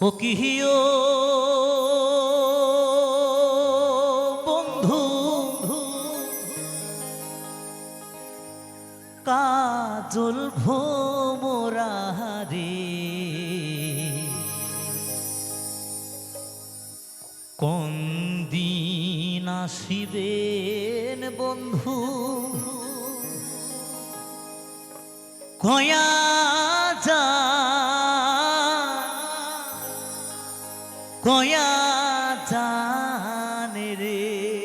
ও কিহিও বন্ধু কোন দিন আসিবেন বন্ধু। কয়া যা কয়া জানে রে।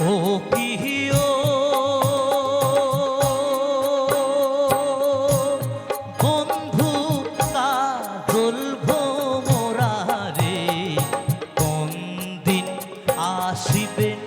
ও পিহিও বন্ধু কাজল ভোমরারে কোন দিন আসিবেন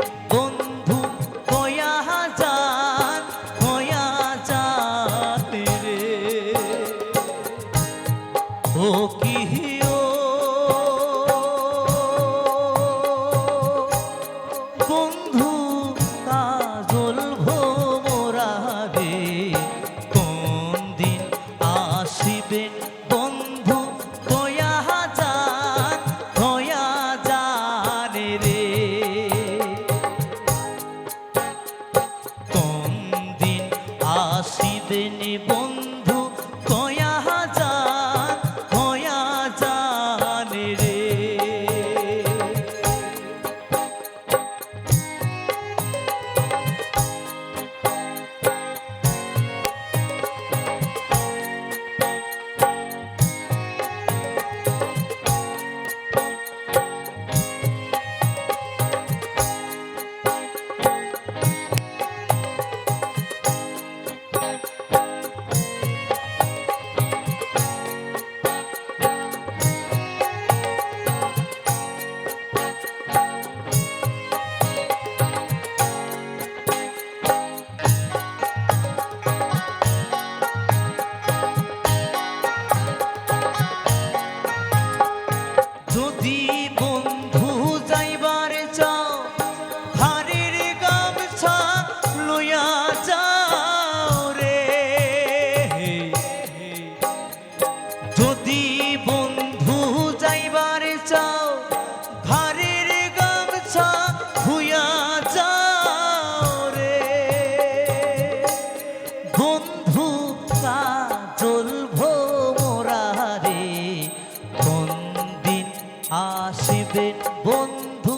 বন্ধু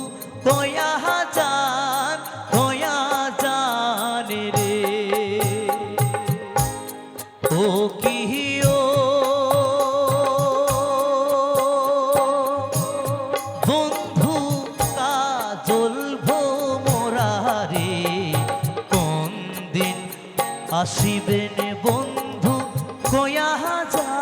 রে। ও কিহিও বন্ধু কাজল ভোমরারে কোন দিন আসিবেন বন্ধু কয়া যান।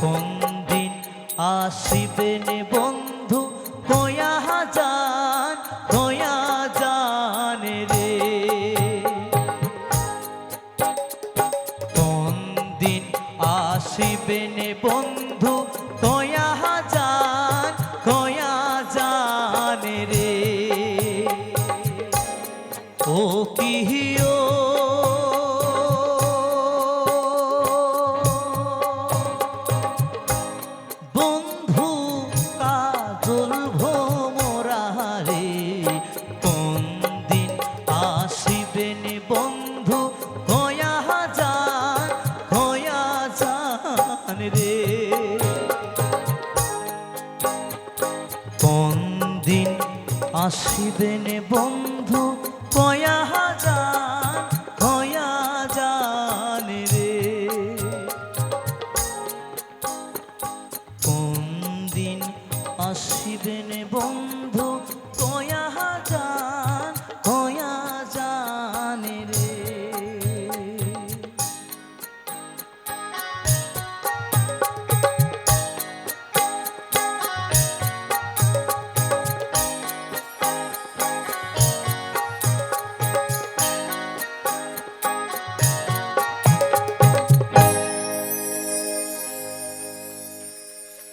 কোন দিন আসিবে নে বন্ধু? কয়া যান কয়া যান রে। কোন দিন আসিবেন বন্ধু? কয়া আসিবেন বন্ধু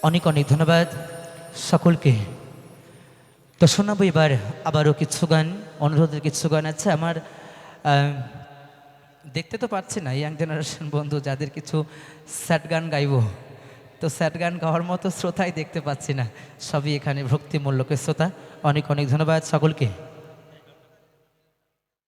অনেক অনেক ধন্যবাদ সকলকে। তো শোনাবো এবার আবারও কিছু গান, অনুরোধের কিছু গান আছে। আমার দেখতে তো পাচ্ছি না ইয়াং জেনারেশন বন্ধু, যাদের কিছু স্যাড গান গাইব। তো স্যাড গান গাওয়ার মতো শ্রোতাই দেখতে পাচ্ছি না। সবই এখানে ভক্তিমূল্যকে শ্রোতা। অনেক অনেক ধন্যবাদ সকলকে।